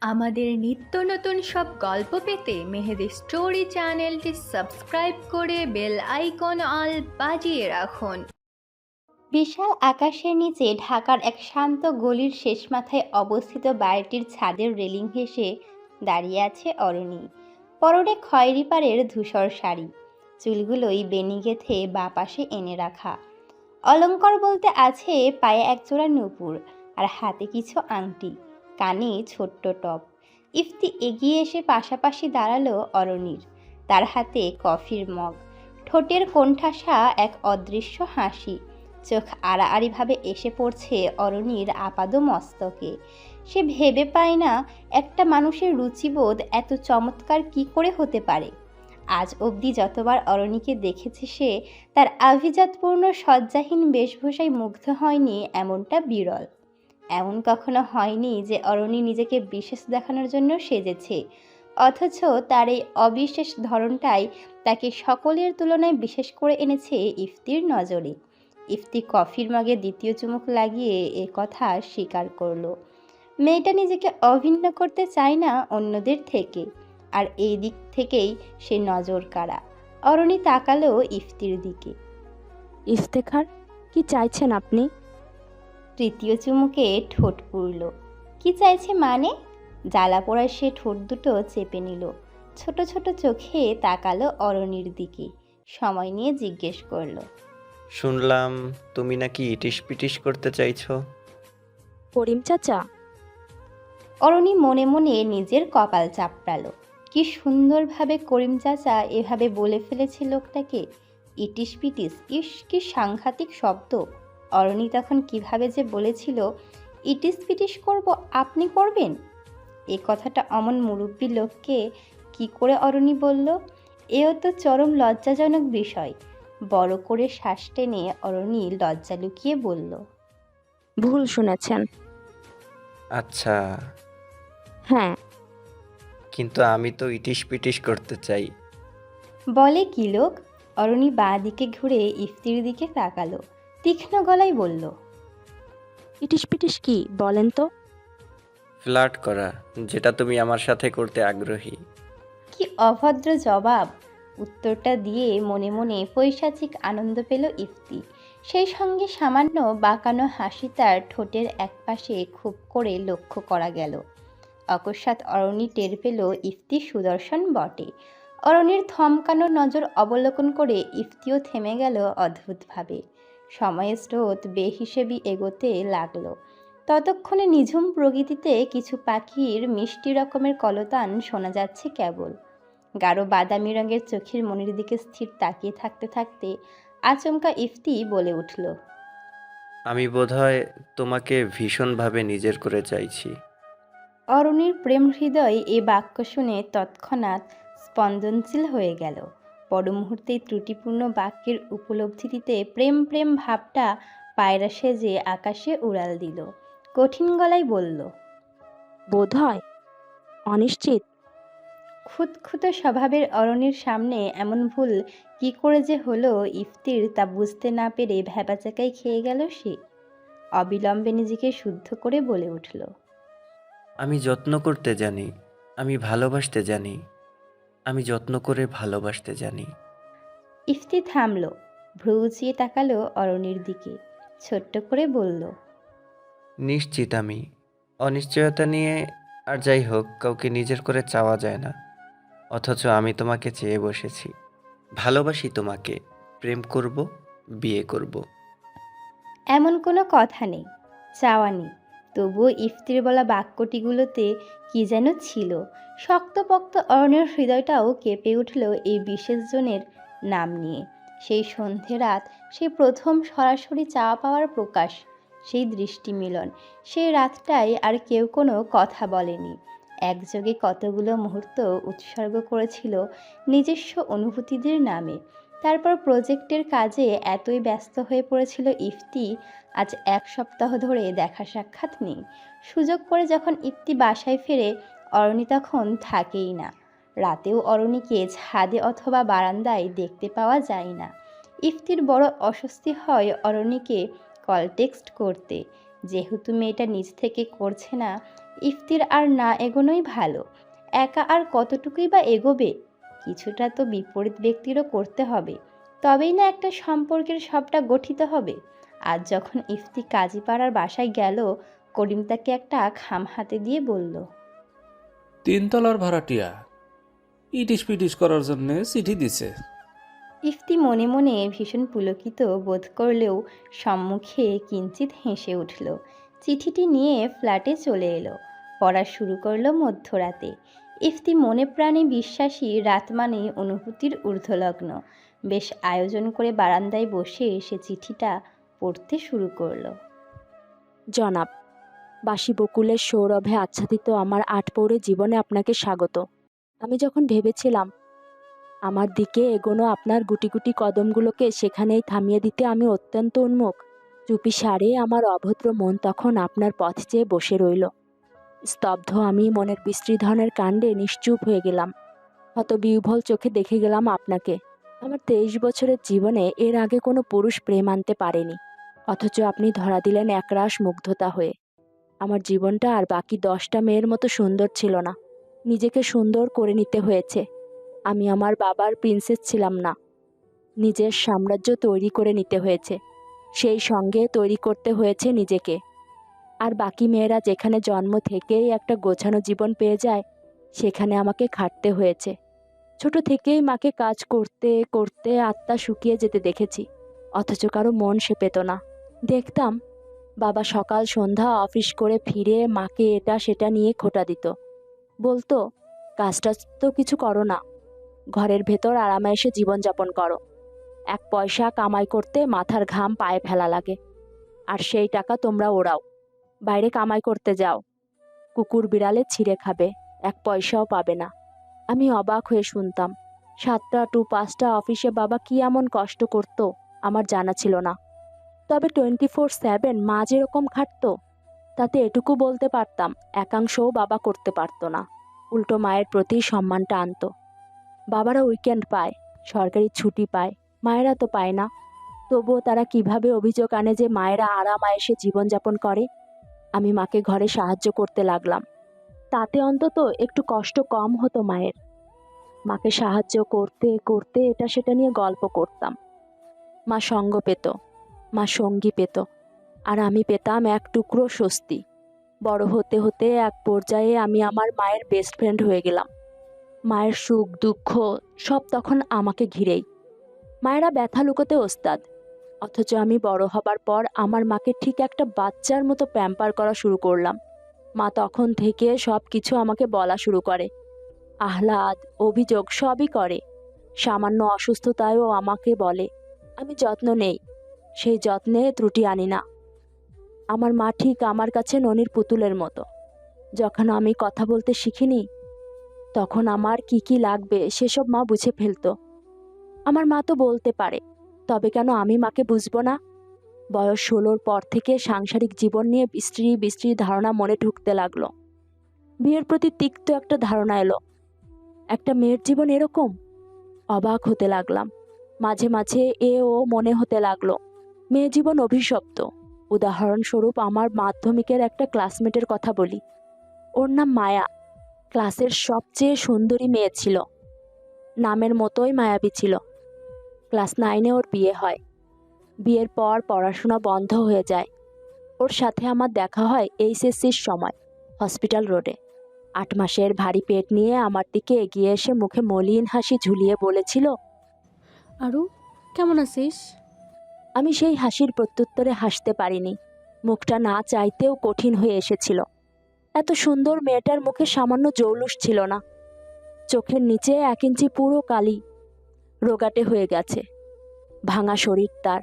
আমাদের নিত্য নতুন সব গল্প পেতে মেহেদি স্টোরি চ্যানেলটি সাবস্ক্রাইব করে বেল আইকন অল বাজিয়ে রাখুন। বিশাল আকাশের নিচে ঢাকার এক শান্ত গলির শেষ মাথায় অবস্থিত বাড়িটির ছাদের রেলিং ঘেঁষে দাঁড়িয়ে আছে অরণি। পরনে খয়েরি পাড়ের ধূসর শাড়ি। চুলগুলোই বেনি গেথে বা পাশে এনে রাখা। অলংকার বলতে আছে পায়ে একজোড়া নূপুর আর হাতে কিছু আংটি। কানে ছোট্ট টপ। ইফতি এগিয়ে এসে পাশাপাশি দাঁড়াল অরণির। তার হাতে কফির মগ। ঠোঁটের কোণঠাসা এক অদৃশ্য হাসি। চোখ আড়াআড়িভাবে এসে পড়ছে অরণির আপাদ মস্তকে সে ভেবে পায় না একটা মানুষের রুচিবোধ এত চমৎকার কি করে হতে পারে। আজ অবধি যতবার অরণিকে দেখেছে সে, তার আভিজাতপূর্ণ সজ্জাহীন বেশভূষায় মুগ্ধ হয়নি এমনটা বিরল। এমন কখনো হয়নি যে অরণি নিজেকে বিশেষ দেখানোর জন্য সেজেছে। অথচ তার এই অবিশেষ ধরনটাই তাকে সকলের তুলনায় বিশেষ করে এনেছে ইফতির নজরে। ইফতি কফির মাগে দ্বিতীয় চুমুক লাগিয়ে এ কথা স্বীকার করল। মেয়েটা নিজেকে অভিন্ন করতে চায় না অন্যদের থেকে, আর এই দিক থেকেই সে নজর কাড়া অরণি তাকালো ইফতির দিকে। ইফতেখার, কি চাইছেন আপনি? তৃতীয় চুমুকে ঠোঁট পুড়ল। কি চাইছে মানে? জ্বালা পোড়ায় সে ঠোঁট দুটো চেপে নিল। ছোট ছোট চোখে তাকালো অরণির দিকে। সময় নিয়ে জিজ্ঞেস করল। শুনলাম তুমি নাকি ইটিস পিটিস করতে চাইছো। করিম চাচা। অরণি মনে মনে নিজের কপাল চাপড়ালো। কি সুন্দরভাবে করিম চাচা এভাবে বলে ফেলেছে লোকটাকে। ইটিস পিটিস ইস কি সাংঘাতিক শব্দ। অরণি তখন কীভাবে যে বলেছিল ইটিস পিটিস করব আপনি করবেন? এ কথাটা অমন মুরব্বী লোককে কি করে অরণি বলল এও তো চরম লজ্জাজনক বিষয়। বড় করে শ্বাস টেনে অরণি লজ্জা লুকিয়ে বলল ভুল শুনেছেন। আচ্ছা। হ্যাঁ। কিন্তু আমি তো ইটিস পিটিস করতে চাই। বলে কি লোক? অরণি বাঁ দিকে ঘুরে ইফতির দিকে তাকালো। তীক্ষ্ণ গলায় বলল ইটিস পিটিস কি বলেন তো। ফ্লার্ট করা যেটা তুমি আমার সাথে করতে আগ্রহী। কি অভদ্র জবাব। উত্তরটা দিয়ে মনে মনে পৈশাচিক আনন্দ পেল ইফতি। সেই সঙ্গে সামান্য বাঁকানো হাসি তার ঠোঁটের একপাশে খুব করে লক্ষ্য করা গেল। অকস্মাৎ অরণি টের পেল ইফতি সুদর্শন বটে। অরণির থমকানো নজর অবলোকন করে ইফতিও থেমে গেল অদ্ভুতভাবে। সময়ের স্রোত বেহিসেবি এগোতে লাগল। ততক্ষণে নিঝুম প্রকৃতিতে কিছু পাখির মিষ্টি রকমের কলতান শোনা যাচ্ছে কেবল। গাঢ় বাদামি রঙের চোখের মনির দিকে স্থির তাকিয়ে থাকতে থাকতে আচমকা ইফতি বলে উঠল আমি বোধহয় তোমাকে ভীষণভাবে নিজের করে চাইছি। অরণির প্রেম হৃদয় এ বাক্য শুনে তৎক্ষণাৎ স্পন্দনশীল হয়ে গেল। পর মুহূর্তেই ত্রুটিপূর্ণ বাক্যের উপলব্ধিটিতে প্রেম প্রেম ভাবটা পায়রা সেজে আকাশে উড়াল দিল। কঠিন গলায় বলল বোধ হয় অনিশ্চিত। খুঁতখুঁত স্বভাবের অরণির সামনে এমন ভুল কি করে যে হলো ইফতির তা বুঝতে না পেরে ভ্যাবাচাকাই খেয়ে গেল সে। অবিলম্বে নিজেকে শুদ্ধ করে বলে উঠল আমি যত্ন করতে জানি আমি ভালোবাসতে জানি। আমি যত্ন করে ভালোবাসতে জানি। ইফতি থামল ভ্রু উঁচিয়ে তাকালো অরণির দিকে ছোট্ট করে বলল নিশ্চিত আমি। অনিশ্চয়তা নিয়ে আর যাই হোক কাউকে নিজের করে চাওয়া যায় না। অথচ আমি তোমাকে চেয়ে বসেছি। ভালোবাসি তোমাকে। প্রেম করব বিয়ে করব। এমন কোনো কথা নেই চাওয়া নেই। তবুও ইফতির বলা বাক্যটিগুলোতে কি যেন ছিল। শক্তপোক্ত অরণ্যের হৃদয়টাও কেঁপে উঠল এই বিশেষ জনের নাম নিয়ে। সেই সন্ধে রাত, সেই প্রথম সরাসরি চাওয়া পাওয়ার প্রকাশ, সেই দৃষ্টি মিলন সেই রাতটাই আর কেউ কোনো কথা বলেনি। একযোগে কতগুলো মুহূর্ত উৎসর্গ করেছিল নিজস্ব অনুভূতিদের নামে। তারপর প্রজেক্টের কাজে এতই ব্যস্ত হয়ে পড়েছিল ইফতি, আজ এক সপ্তাহ ধরে দেখা সাক্ষাৎ নেই। সুযোগ করে যখন ইফতি বাসায় ফেরে, অরণি তখন থাকেই না। রাতেও অরণিকে ছাদে অথবা বারান্দায় দেখতে পাওয়া যায় না। ইফতির বড় অস্বস্তি হয় অরণিকে কল টেক্সট করতে। যেহেতু মেয়েটা নিজ থেকে করছে না, ইফতির আর না এগোনোই ভালো। একা আর কতটুকুই বা এগোবে? কিছুটা তো বিপরীত ব্যক্তিরও করতে হবে। তবেই না একটা সম্পর্কের সবটা গঠিত হবে। আজ যখন ইফতি কাজীপাড়ার বাসায় গেল করিম তাকে একটা খাম হাতে দিয়ে বলল তিনতলার ভাড়াটিয়া ইটিস পিটিস করার জন্য চিঠি দিছে। ইফতি মনে মনে ভীষণ পুলকিত বোধ করলেও সম্মুখে কিঞ্চিত হেসে উঠল। চিঠিটি নিয়ে ফ্ল্যাটে চলে এলো। পড়া শুরু করল মধ্যরাতে। ইফতি মনে প্রাণে বিশ্বাসী রাত মানে অনুভূতির ঊর্ধ্বলগ্ন। বেশ আয়োজন করে বারান্দায় বসে সে চিঠিটা পড়তে শুরু করল। জনাব, বাসি বকুলের সৌরভে আচ্ছাদিত আমার আট পৌরে জীবনে আপনাকে স্বাগত। আমি যখন ভেবেছিলাম, আমার দিকে এগোনো আপনার গুটি গুটি কদমগুলোকে সেখানেই থামিয়ে দিতে আমি অত্যন্ত উন্মুখ, চুপি সারে আমার অভদ্র মন তখন আপনার পথ চেয়ে বসে রইল। স্তব্ধ আমি মনের বিস্তৃধনের কাণ্ডে নিশ্চুপ হয়ে গেলাম। হত বিহ্বল চোখে দেখে গেলাম আপনাকে। আমার তেইশ বছরের জীবনে এর আগে কোনো পুরুষ প্রেম আনতে পারেনি। অথচ আপনি ধরা দিলেন একরাশ মুগ্ধতা হয়ে। আমার জীবনটা আর বাকি দশটা মেয়ের মতো সুন্দর ছিল না। নিজেকে সুন্দর করে নিতে হয়েছে। আমি আমার বাবার প্রিন্সেস ছিলাম না। নিজের সাম্রাজ্য তৈরি করে নিতে হয়েছে। সেই সঙ্গে তৈরি করতে হয়েছে নিজেকে। আর বাকি মেয়েরা যেখানে জন্ম থেকেই একটা গোছানো জীবন পেয়ে যায়, সেখানে আমাকে খাটতে হয়েছে। ছোট থেকেই মাকে কাজ করতে করতে আত্মা শুকিয়ে যেতে দেখেছি, অথচ কারও মন সে পেত না। দেখতাম, বাবা সকাল সন্ধ্যা অফিস করে ফিরে মাকে এটা সেটা নিয়ে খোটা দিত। বলতো, কাজটা তো কিছু করো না, ঘরের ভেতর আরামায়েসে জীবনযাপন করো। এক পয়সা কামাই করতে মাথার ঘাম পায়ে ফেলা লাগে, আর সেই টাকা তোমরা ওড়াও। বাইরে কামাই করতে যাও। কুকুর বিড়ালে ছিঁড়ে খাবে, এক পয়সাও পাবে না। আমি অবাক হয়ে শুনতাম, সাতটা টু পাঁচটা অফিসে বাবা কি এমন কষ্ট করতো, আমার জানা ছিল না। তবে টোয়েন্টি ফোর সেভেন মা যেরকম খাটতো, তাতে এটুকু বলতে পারতাম, একাংশও বাবা করতে পারতো না। উল্টো মায়ের প্রতি সম্মানটা আনতো। বাবারা উইকেন্ড পায়, সরকারি ছুটি পায়, মায়েরা তো পায় না। তবুও তারা কীভাবে অভিযোগ আনে যে মায়েরা আরাম আয়েসে জীবনযাপন করে? আমি মাকে ঘরে সাহায্য করতে লাগলাম। তাতে অন্তত একটু কষ্ট কম হতো মায়ের। মাকে সাহায্য করতে করতে এটা সেটা নিয়ে গল্প করতাম। মা সঙ্গ পেত, মা সঙ্গী পেত, আর আমি পেতাম এক টুকরো স্বস্তি। বড় হতে হতে এক পর্যায়ে আমি আমার মায়ের বেস্ট ফ্রেন্ড হয়ে গেলাম। মায়ের সুখ, দুঃখ সব তখন আমাকে ঘিরেই। মায়েরা ব্যথা লুকোতে ওস্তাদ। অথচ আমি বড় হবার পর আমার মাকে ঠিক একটা বাচ্চার মতো প্যাম্পার করা শুরু করলাম। মা তখন থেকে সব কিছু আমাকে বলা শুরু করে। আহ্লাদ, অভিযোগ সবই করে। সামান্য অসুস্থতায়ও আমাকে বলে, আমি যত্ন নেই। সেই যত্নে ত্রুটি আনি না। আমার মা ঠিক আমার কাছে ননির পুতুলের মতো। যখন আমি কথা বলতে শিখিনি, তখন আমার কি কি লাগবে সেসব মা বুঝে ফেলতো। আমার মা তো বলতে পারে। তবে কেন আমি মাকে বুঝব না? বয়স ষোলোর পর থেকে সাংসারিক জীবন নিয়ে বিশ্রী বিশ্রী ধারণা মনে ঢুকতে লাগল। বিয়ের প্রতি তিক্ত একটা ধারণা এলো। একটা মেয়ের জীবন এরকম? অবাক হতে লাগলাম। মাঝে মাঝে এ ও মনে হতে লাগল, মেয়ে জীবন অভিশপ্ত। উদাহরণস্বরূপ আমার মাধ্যমিকের একটা ক্লাসমেটের কথা বলি। ওর নাম মায়া। ক্লাসের সবচেয়ে সুন্দরী মেয়ে ছিল। নামের মতোই মায়াবী ছিল। ক্লাস নাইনে ওর বিয়ে হয়। বিয়ের পর পড়াশোনা বন্ধ হয়ে যায়। ওর সাথে আমার দেখা হয় এইচএসসির সময় হসপিটাল রোডে। আট মাসের ভারী পেট নিয়ে আমার দিকে এগিয়ে এসে মুখে মলিন হাসি ঝুলিয়ে বলেছিল আরু কেমন আছিস? আমি সেই হাসির প্রত্যুত্তরে হাসতে পারিনি। মুখটা না চাইতেও কঠিন হয়ে এসেছিল। এত সুন্দর মেয়েটার মুখে সামান্য জৌলুস ছিল না। চোখের নিচে এক ইঞ্চি পুরো কালি রোগাটে হয়ে গেছে। ভাঙা শরীর তার।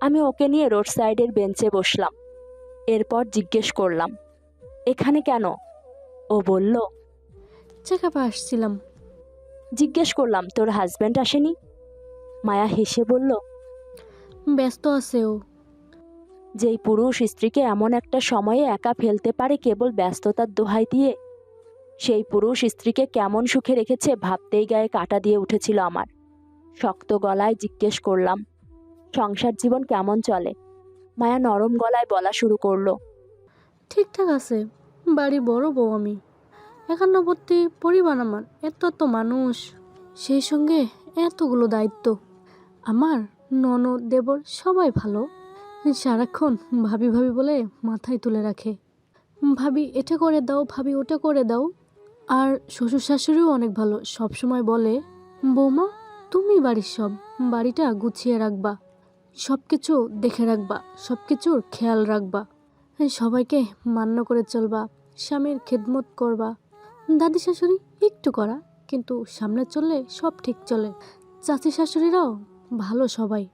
আমি ওকে নিয়ে রোড সাইডের বেঞ্চে বসলাম। এরপর জিজ্ঞেস করলাম এখানে কেন? ও বলল চেক আপে আসছিলাম। জিজ্ঞেস করলাম তোর হাজব্যান্ড আসেনি? মায়া হেসে বলল ব্যস্ত আছে ও। যেই পুরুষ স্ত্রীকে এমন একটা সময়ে একা ফেলতে পারে কেবল ব্যস্ততার দোহাই দিয়ে সেই পুরুষ স্ত্রীকে কেমন সুখে রেখেছে ভাবতেই গায়ে কাটা দিয়ে উঠেছিল আমার। শক্ত গলায় জিজ্ঞেস করলাম, সংসার জীবন কেমন চলে? মায়া নরম গলায় বলা শুরু করল, ঠিকঠাক আছে, বাড়ি বড় বউ আমি। একান্নবর্তী পরিবার আমার, এত তো মানুষ। সেই সঙ্গে এতগুলো দায়িত্ব। আমার ননদ, দেবর সবাই ভালো। সারাক্ষণ ভাবি ভাবি বলে মাথায় তুলে রাখে। ভাবি এটা করে দাও, ভাবি ওটা করে দাও। আর শ্বশুর শাশুড়িও অনেক ভালো। সব সময় বলে, বৌমা তুমি বাড়ির সব, বাড়িটা গুছিয়ে রাখবা। সব কিছু দেখে রাখবা, সব কিছুর খেয়াল রাখবা। সবাইকে মান্য করে চলবা, স্বামীর খেদমত করবা। দাদি শাশুড়ি একটু করা, কিন্তু সামনে চললে সব ঠিক চলে। চাচি শাশুড়িরাও ভালো সবাই।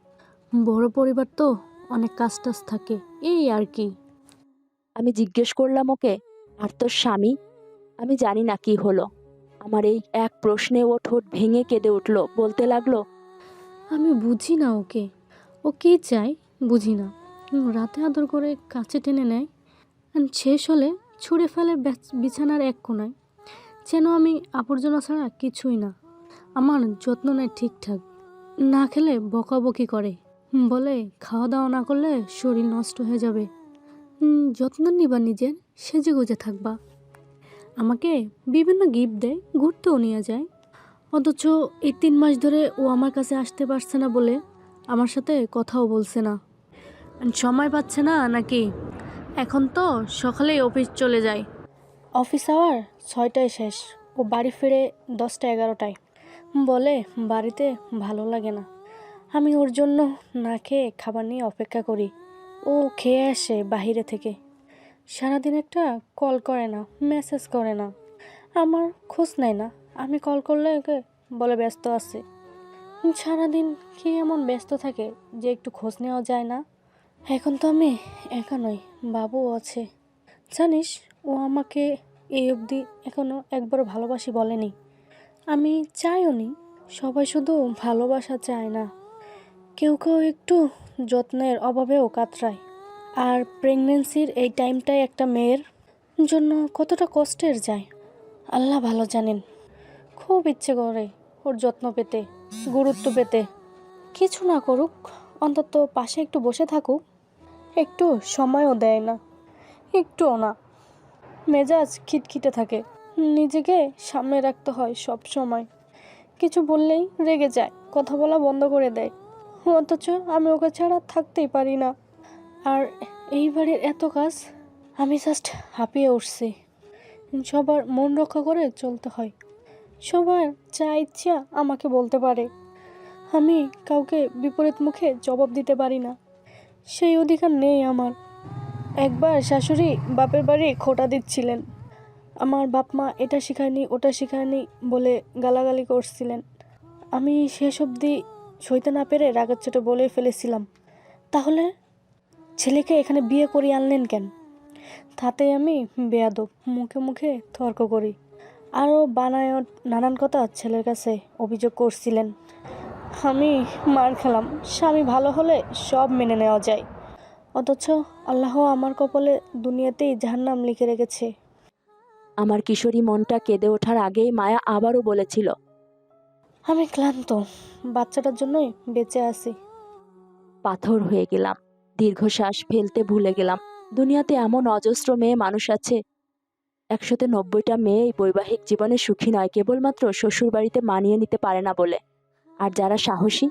বড় পরিবার তো অনেক কাজ টাজ থাকে, এই আর কি। আমি জিজ্ঞেস করলাম ওকে, আর তোর স্বামী? আমি জানি না কি হলো। আমার এই এক প্রশ্নে ও ঠোঁট ভেঙে কেঁদে উঠল, বলতে লাগল, আমি বুঝি না ওকে। ও কী চায়? বুঝি না। রাতে আদর করে কাছে টেনে নেয়। শেষ হলে ছুঁড়ে ফেলে বিছানার এক কোনায়। যেন আমি আবর্জনা ছাড়া কিছুই না। আমার যত্ন নেয় ঠিকঠাক। না খেলে বকাবকি করে। বলে খাওয়া দাওয়া না করলে শরীর নষ্ট হয়ে যাবে। যত্ন নিবা নিজের, সেজে গুজে থাকবা। আমাকে বিভিন্ন গিফট দেয়, ঘুরতেও নিয়ে যায়। অথচ এই তিন মাস ধরে ও আমার কাছে আসতে পারছে না বলে আমার সাথে কথাও বলছে না। সময় পাচ্ছে না নাকি? এখন তো সকালেই অফিস চলে যায়। অফিস আওয়ার ছয়টায় শেষ। ও বাড়ি ফিরে দশটা এগারোটায়। বলে, বাড়িতে ভালো লাগে না। আমি ওর জন্য না খেয়ে খাবার নিয়ে অপেক্ষা করি। ও খেয়ে আসে বাহিরে থেকে। সারাদিন একটা কল করে না মেসেজ করে না। আমার খোঁজ নেয় না। আমি কল করলে ওকে বলে ব্যস্ত আছে। সারাদিন কি এমন ব্যস্ত থাকে যে একটু খোঁজ নেওয়া যায় না? এখন তো আমি একা নই, বাবুও আছে। জানিস, ও আমাকে এই অবধি এখনও একবারও ভালোবাসি বলেনি। আমি চাইও নি, সবাই শুধু ভালোবাসা চায় না। কেউ কেউ একটু যত্নের অভাবেও কাতরায়। আর প্রেগনেন্সির এই টাইমটাই একটা মেয়ের জন্য কতটা কষ্টের যায়। আল্লাহ ভালো জানেন। খুব ইচ্ছে করে ওর যত্ন পেতে, গুরুত্ব পেতে। কিছু না করুক, অন্তত পাশে একটু বসে থাকুক। একটু সময়ও দেয় না, একটুও না। মেজাজ খিটখিটে থাকে। নিজেকে সামনে রাখতে হয় সব সময়। কিছু বললেই রেগে যায়, কথা বলা বন্ধ করে দেয়। অথচ আমি ওকে ছাড়া থাকতেই পারি না। আর এইবারের এত কাজ, আমি জাস্ট হাঁপিয়ে উঠছি। সবার মন রক্ষা করে চলতে হয়। সবার যা ইচ্ছা আমাকে বলতে পারে। আমি কাউকে বিপরীত মুখে জবাব দিতে পারি না। সেই অধিকার নেই আমার। একবার শাশুড়ি বাপের বাড়ি খোটা দিচ্ছিলেন। আমার বাপ মা এটা শেখায়নি, ওটা শেখায়নি বলে গালাগালি করছিলেন। আমি শেষ অবধি সইতে না পেরে রাগের চোটে বলে ফেলেছিলাম। তাহলে ছেলেকে এখানে বিয়ে করিয়ে আনলেন কেন? তাতে আমি বেয়াদব মুখে মুখে তর্ক করি। আরও বানায় নানান কথা ছেলের কাছে অভিযোগ করছিলেন। আমি মার খেলাম স্বামী ভালো হলে সব মেনে নেওয়া যায়। অথচ আল্লাহ আমার কপালে দুনিয়াতেই জাহান্নাম লিখে রেখেছে। আমার কিশোরী মনটা কেঁদে ওঠার আগেই মায়া আবারও বলেছিল। আমি ক্লান্ত বাচ্চাটার জন্যই বেঁচে আছি। পাথর হয়ে গেলাম। দীর্ঘশ্বাস ফেলতে ভুলে গেলাম। দুনিয়াতে এমন অজস্র মেয়ে মানুষ আছে। একশোতে নব্বইটা মেয়ে বৈবাহিক জীবনে সুখী নয়, কেবলমাত্র শ্বশুরবাড়িতে মানিয়ে নিতে পারে না বলে। আর যারা সাহসী,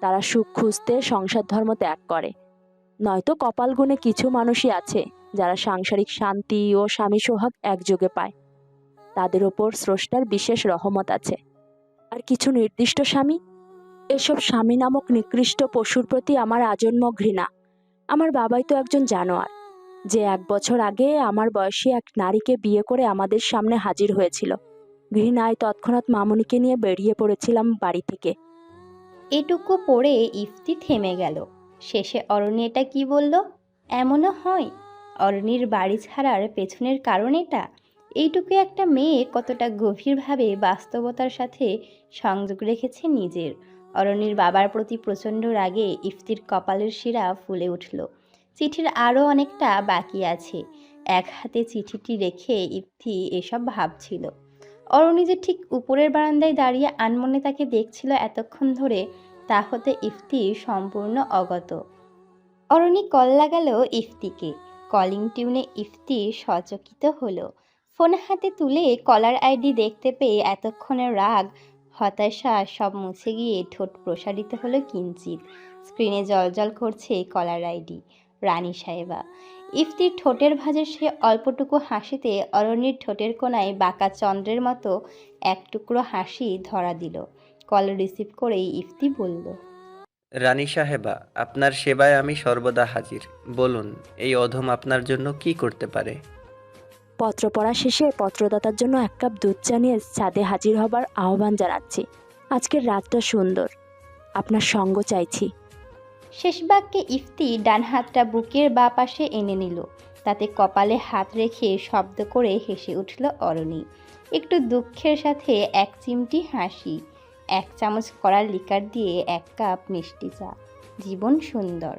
তারা সুখ খুঁজতে, সংসার ধর্ম ত্যাগ করে। নয়তো কপাল গুণে কিছু মানুষই আছে, যারা সাংসারিক শান্তি ও স্বামী সোহাগ একযোগে পায়। তাদের ওপর স্রষ্টার বিশেষ রহমত আছে। আর কিছু নির্দিষ্ট স্বামী এসব স্বামী নামক নিকৃষ্ট পশুর প্রতি আমার আজন্ম ঘৃণা। আমার বাবাই তো একজন জানোয়ার। যে এক বছর আগে আমার বয়সী এক নারীকে বিয়ে করে আমাদের সামনে হাজির হয়েছিল। ঘৃণায় তৎক্ষণাৎ মামুনিকে নিয়ে বেরিয়ে পড়েছিলাম বাড়ি থেকে। এটুকু পড়ে ইফতি থেমে গেল। শেষে অরণি এটা কি বলল? এমনও হয়? অরণির বাড়ি ছাড়ার পেছনের কারণ এটা? এইটুকু একটা মেয়ে কতটা গভীরভাবে বাস্তবতার সাথে সংযোগ রেখেছে নিজের। অরণির বাবার প্রতি প্রচণ্ড রাগে ইফতির কপালের শিরা ফুলে উঠল। চিঠির আরও অনেকটা বাকি আছে। এক হাতে চিঠিটি রেখে ইফতি এসব ভাবছিল। অরণি যে ঠিক উপরের বারান্দায় দাঁড়িয়ে আনমনে তাকে দেখছিল এতক্ষণ ধরে, তা হতে ইফতি সম্পূর্ণ অগত। অরণি কল লাগালো ইফতিকে। কলিং টিউনে ইফতি সচকিত হলো। ফোন হাতে তুলে কলার আইডি দেখতে পেয়ে এতক্ষণের রাগ হতাশা সব মুছে গিয়ে ঠোঁট প্রসারিত হলো কিঞ্চিত স্ক্রিনে জলজল করছে কলার আইডি। রানী সাহেবা। ইফতির ঠোঁটের ভাঁজে সে অল্পটুকু হাসিতে অরণ্যের ঠোঁটের কোনায় বাঁকা চন্দ্রের মতো এক টুকরো হাসি ধরা দিল। কল রিসিভ করেই ইফতি বলল, রানী সাহেবা, আপনার সেবায় আমি সর্বদা হাজির। বলুন, এই অধম আপনার জন্য কি করতে পারে? পত্র পড়া শেষে পত্রদাতার জন্য এক কাপ দুধ চা নিয়ে ছাদে হাজির হবার আহ্বান জানাচ্ছি। আজকের রাতটা সুন্দর। আপনার সঙ্গ চাইছি। শেষ বাক্যে ইফতি ডান হাতটা বুকের বা পাশে এনে নিল। তাতে কপালে হাত রেখে শব্দ করে হেসে উঠল অরণি। একটু দুঃখের সাথে এক চিমটি হাসি। এক চামচ কড়ার লিকার দিয়ে এক কাপ মিষ্টি চা। জীবন সুন্দর।